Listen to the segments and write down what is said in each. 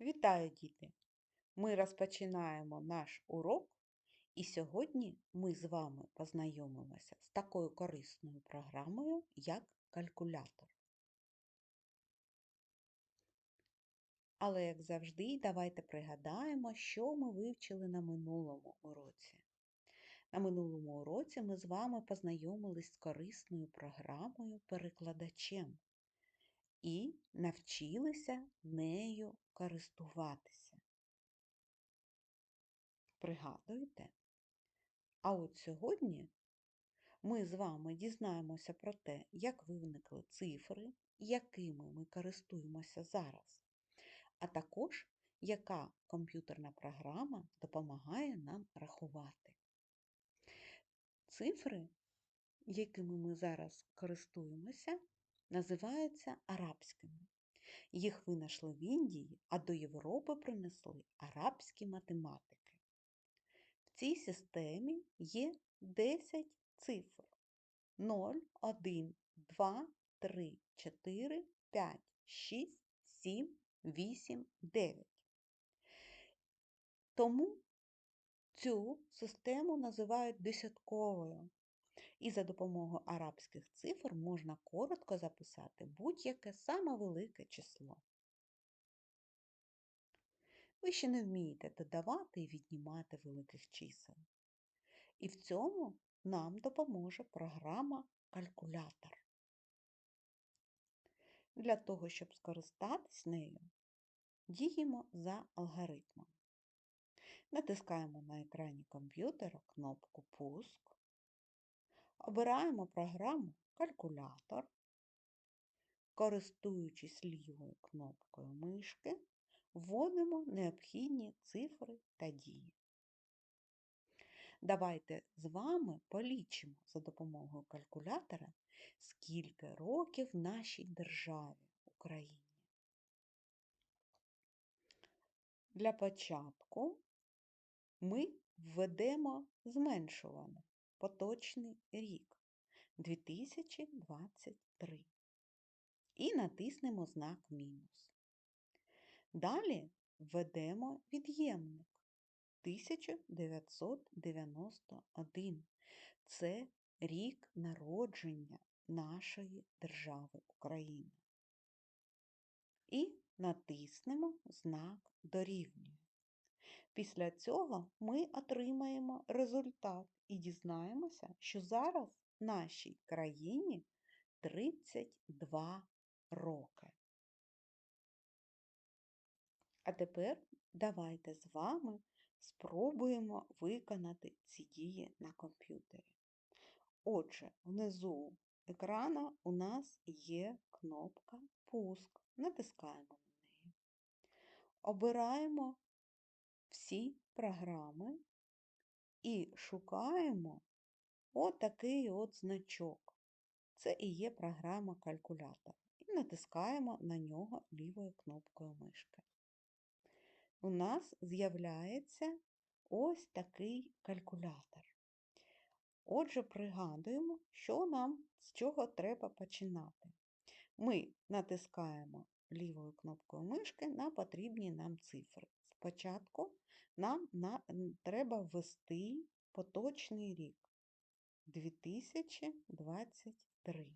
Вітаю, діти! Ми розпочинаємо наш урок, і сьогодні ми з вами познайомимося з такою корисною програмою, як калькулятор. Але, як завжди, давайте пригадаємо, що ми вивчили на минулому уроці. На минулому уроці ми з вами познайомились з корисною програмою перекладачем і навчилися нею користуватися. Пригадуєте? А от сьогодні ми з вами дізнаємося про те, як виникли цифри, якими ми користуємося зараз, а також яка комп'ютерна програма допомагає нам рахувати. Цифри, якими ми зараз користуємося, називаються арабськими. Їх винайшли в Індії, а до Європи принесли арабські математики. В цій системі є 10 цифр 0, 1, 2, 3, 4, 5, 6, 7, 8, 9. Тому цю систему називають десятковою. І за допомогою арабських цифр можна коротко записати будь-яке саме велике число. Ви ще не вмієте додавати і віднімати великих чисел. І в цьому нам допоможе програма калькулятор. Для того, щоб скористатись нею, діємо за алгоритмом. Натискаємо на екрані комп'ютера кнопку Пуск. Обираємо програму Калькулятор, користуючись лівою кнопкою мишки, вводимо необхідні цифри та дії. Давайте з вами полічимо за допомогою калькулятора, скільки років нашій державі Україні. Для початку ми введемо зменшуване поточний рік 2023 і натиснемо знак мінус. Далі введемо від'ємник 1991. Це рік народження нашої держави України. І натиснемо знак дорівнює. Після цього ми отримаємо результат і дізнаємося, що зараз нашій країні 32 роки. А тепер давайте з вами спробуємо виконати ці дії на комп'ютері. Отже, внизу екрана у нас є кнопка Пуск. Натискаємо на неї. Обираємо всі програми і шукаємо отакий от значок. Це і є програма калькулятор. І натискаємо на нього лівою кнопкою мишки. У нас з'являється ось такий калькулятор. Отже, пригадуємо, що нам з чого треба починати. Ми натискаємо лівою кнопкою мишки на потрібні нам цифри. Спочатку нам на, треба ввести поточний рік 2023.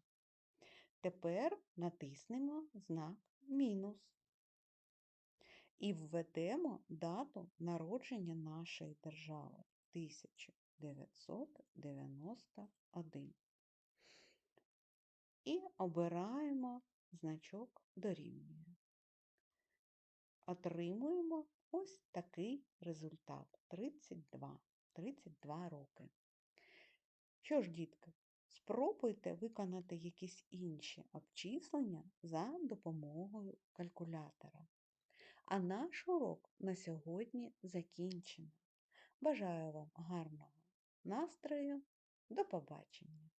Тепер натиснемо знак мінус і введемо дату народження нашої держави 1991. І обираємо значок дорівнює. Отримуємо ось такий результат 32, 32 роки. Що ж, дітки, спробуйте виконати якісь інші обчислення за допомогою калькулятора. А наш урок на сьогодні закінчено. Бажаю вам гарного настрою. До побачення!